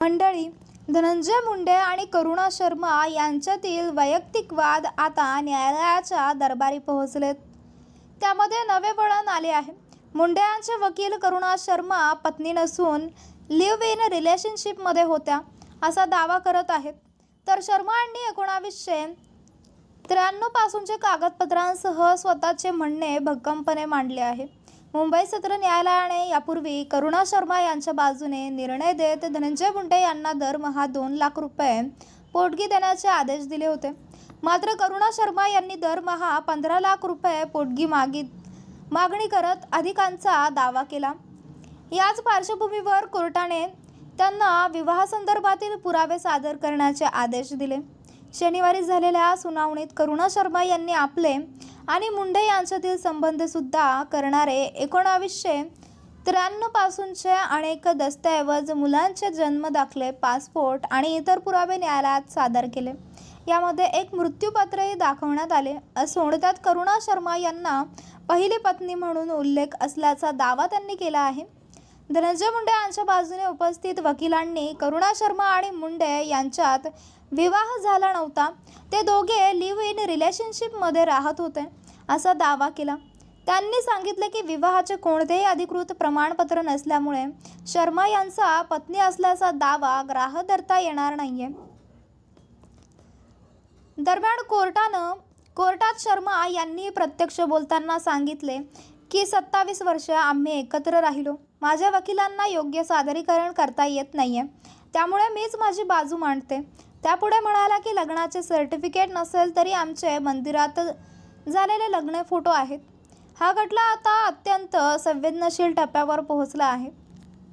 मंडळी धनंजय मुंडे आणि करुणा शर्मा यांच्यातील वैयक्तिक वाद आता न्यायालयाच्या दरबारी पोहोचलेत. त्यामध्ये नवे वळण आले आहे. मुंडे यांचे वकील करुणा शर्मा पत्नी नसून लिव्ह इन रिलेशनशिपमध्ये होत्या असा दावा करत आहेत. तर शर्मा यांनी एकोणावीसशे त्र्याण्णवपासूनचे कागदपत्रांसह स्वतःचे म्हणणे भक्कमपणे मांडले आहे. मुंबई सत्र न्यायालयाने यापूर्वी करुणा शर्मा यांच्या बाजूने निर्णय देत धनंजय मुंडे यांना दरमहा दोन लाख रुपये पोटगी देण्याचे आदेश दिले होते. मात्र करुणा शर्मा यांनी दरमहा पंधरा लाख रुपये पोटगी मागित मागणी करत अधिकांचा दावा केला. याच पार्श्वभूमीवर कोर्टाने त्यांना विवाहासंदर्भातील पुरावे सादर करण्याचे आदेश दिले. शनिवारी झालेल्या सुनावणीत करुणा शर्मा यांनी आपले आणि मुंडे यांच्यातील संबंध सुद्धा करणारे एकोणावीसशे त्र्याण्णव पासूनचे अनेक दस्तऐवज मुलांचे जन्मदाखले पासपोर्ट आणि इतर पुरावे न्यायालयात सादर केले. यामध्ये एक मृत्यूपत्रही दाखवण्यात आले असून त्यात करुणा शर्मा यांना पहिली पत्नी म्हणून उल्लेख असल्याचा दावा त्यांनी केला आहे. धनंजय मुंडे यांच्या बाजूने उपस्थित वकिलांनी करुणा शर्मा आणि मुंडे यांच्यात विवाह झाला नव्हता. ते दोघे लिव्ह इन रिलेशनशिपमध्ये राहत होते असा दावा केला. त्यांनी सांगितले की विवाहाचे कोणतेही अधिकृत प्रमाणपत्र नसल्यामुळे शर्मा यांचा पत्नी असल्याचा दावा ग्राह्य धरता येणार नाहीये. दरम्यान कोर्टानं कोर्टात शर्मा यांनी प्रत्यक्ष बोलताना सांगितले की सत्तावीस वर्ष आम्ही एकत्र राहिलो. माझ्या वकिलांना योग्य सादरीकरण करता येत नाही आहे त्यामुळे मीच माझी बाजू मांडते. त्यापुढे म्हणाला की लग्नाचे सर्टिफिकेट नसेल तरी आमचे मंदिरात झालेले लग्न फोटो आहेत. हा खटला आता अत्यंत संवेदनशील टप्प्यावर पोहोचला आहे.